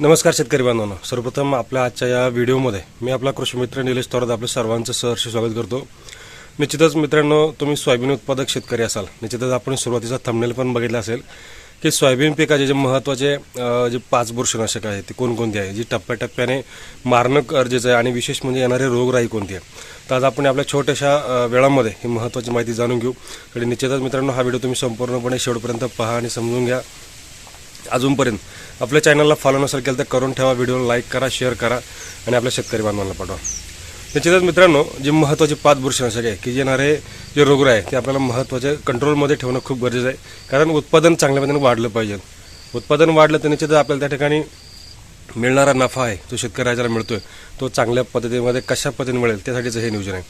नमस्कार शेतकरी बांधवांनो. सर्वप्रथम आपल्या आजच्या या व्हिडिओमध्ये मी आपला कृषी मित्र निलेश थोरात आपल्या सर्वांचं सहर्ष स्वागत करतो. निश्चितच मित्रांनो तुम्ही सोयाबीन उत्पादक शेतकरी असाल. निश्चितच आपण सुरुवातीचा थंबनेल पण बघितला असेल की सोयाबीन पिकाचे जे महत्त्वाचे जे पाच बुरशीनाशक आहे ते कोणकोणते आहे? जी टप्प्याटप्प्याने मारणं गरजेचं आहे आणि विशेष म्हणजे येणारे रोगराई कोणती आहे? तर आज आपण आपल्या छोट्याशा वेळामध्ये ही महत्त्वाची माहिती जाणून घेऊ. आणि निश्चितच मित्रांनो हा व्हिडिओ तुम्ही संपूर्णपणे शेवटपर्यंत पहा आणि समजून घ्या. अजूनपर्यंत. आपल्या चॅनलला फॉलो नसेल केलं तर करून ठेवा व्हिडिओला लाईक करा शेअर करा आणि आपल्या शेतकरी बांधवांना पाठवा. त्याच्यातच मित्रांनो जे महत्त्वाचे पाच बुरशीनाशक आहे की येणारे जे रोग आहे ते आपल्याला महत्त्वाचे कंट्रोलमध्ये ठेवणं खूप गरजेचं आहे. कारण उत्पादन चांगल्या पद्धतीने वाढलं पाहिजे. उत्पादन वाढलं तर निश्चितच आपल्याला त्या ठिकाणी मिळणारा नफा आहे जो शेतकऱ्याला मिळतो मिळतोय तो चांगल्या पद्धतीमध्ये कशा पद्धतीने मिळेल त्यासाठीचं हे नियोजन आहे.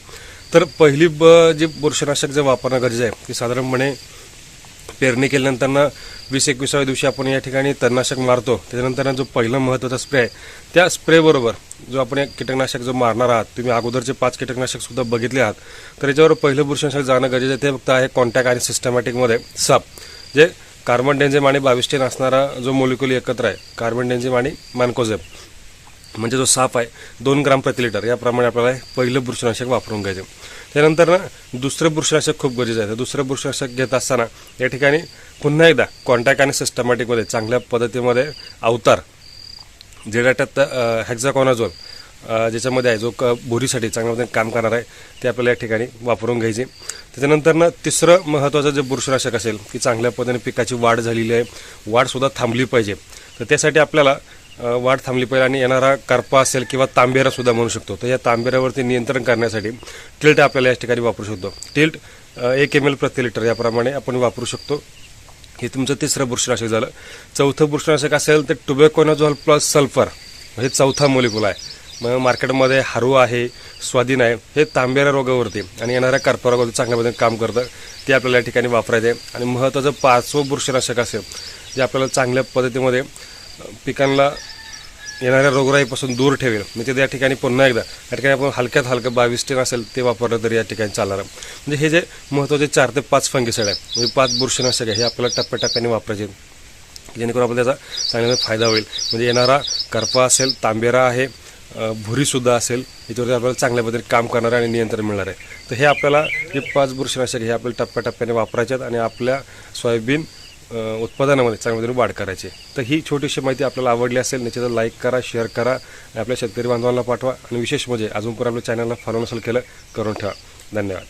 तर पहिली ब जे बुरशीनाशक जे वापरणं गरजेचं आहे ते साधारणपणे पेरणी केल्यानंतर वीस एकविसाव्या दिवशी आपण या ठिकाणी तणनाशक मारतो. त्याच्यानंतर जो पहिला महत्त्वाचा स्प्रे आहे त्या स्प्रेबरोबर जो आपण एक कीटकनाशक जो मारणार आहात तुम्ही अगोदरचे पाच कीटकनाशक सुद्धा बघितले आहात तर याच्यावर पहिलं बुरशीनाशक जाणं गरजेचं आहे. ते फक्त आहे कॉन्टॅक्ट आणि सिस्टमॅटिकमध्ये साप जे कार्बन डेन्झेम आणि बाविस्टेन असणारा जो मोलिक्युल एकत्र आहे कार्बन डेन्झेम आणि मॅनकोझेम म्हणजे जो साप आहे दोन ग्राम प्रति लिटर याप्रमाणे आपल्याला पहिलं बुरशीनाशक वापरून घ्यायचं. त्यानंतर ना दुसरं बुरशीनाशक खूप गरजेचं आहे. दुसरं बुरशीनाशक घेत असताना या ठिकाणी पुन्हा एकदा कॉन्टॅक्ट आणि सिस्टमॅटिकमध्ये चांगल्या पद्धतीमध्ये अवतार जेडाट्यात हॅक्झाकॉनाझोल ज्याच्यामध्ये आहे जो क भुरीसाठी चांगल्या पद्धतीने काम करणार आहे ते आपल्याला या ठिकाणी वापरून घ्यायचे. त्याच्यानंतर ना तिसरं महत्त्वाचं जे बुरशीनाशक असेल की चांगल्या पद्धतीने पिकाची वाढ झालेली आहे वाढसुद्धा थांबली पाहिजे. तर त्यासाठी आपल्याला वाढ थांबली पाहिजे आणि येणारा करपा असेल किंवा तांबेरा सुद्धा म्हणू शकतो. तर या तांबेऱ्यावरती नियंत्रण करण्यासाठी टिल्ट आपल्याला या ठिकाणी वापरू शकतो. टिल्ट एक एम एल प्रति लिटर याप्रमाणे आपण वापरू शकतो. हे तुमचं तिसरं बुरशीनाशक झालं. चौथं बुरशीनाशक असेल तर टुबेकोनाझॉल प्लस सल्फर. हे चौथा मोलिक्युल आहे. मग मार्केटमध्ये हारू आहे स्वाधीन आहे. हे तांबेऱ्या रोगावरती आणि येणाऱ्या कर्प रोगावरती चांगल्या पद्धतीने काम करतं. ते आपल्याला या ठिकाणी वापरायचं. आहे आणि महत्त्वाचं पाचवं बुरशीनाशक असेल जे आपल्याला चांगल्या पद्धतीमध्ये पिकांना येणाऱ्या रोगराईपासून दूर ठेवेल. म्हणजे त्या ठिकाणी पुन्हा एकदा या ठिकाणी आपण हलक्यात हलकं बावीस टेन असेल ते वापरलं तरी या ठिकाणी चालणार. म्हणजे हे जे महत्त्वाचे चार ते पाच फंगिसाईड आहे म्हणजे पाच बुरशीनाशक आहे हे आपल्याला टप्प्याटप्प्याने वापरायचे. आहेत. जेणेकरून आपल्याला त्याचा चांगला फायदा होईल. म्हणजे येणारा करपा असेल तांबेरा आहे भुरीसुद्धा असेल याच्यावरती आपल्याला चांगल्या पद्धतीने काम करणार आहे आणि नियंत्रण मिळणार आहे. तर हे आपल्याला हे पाच बुरशीनाशक हे आपल्याला टप्प्याटप्प्याने वापरायचे आहेत आणि आपल्या सोयाबीन उत्पादनामध्ये चांगल्या वाढ करायची. तर ही छोटीशी माहिती आपल्याला आवडली असेल निश्चितच लाईक करा शेअर करा आणि आपल्या शेतकरी बांधवांना पाठवा. आणि विशेष म्हणजे अजून पण आपल्या चॅनलला फॉलो नसेल केलं करून ठेवा. धन्यवाद.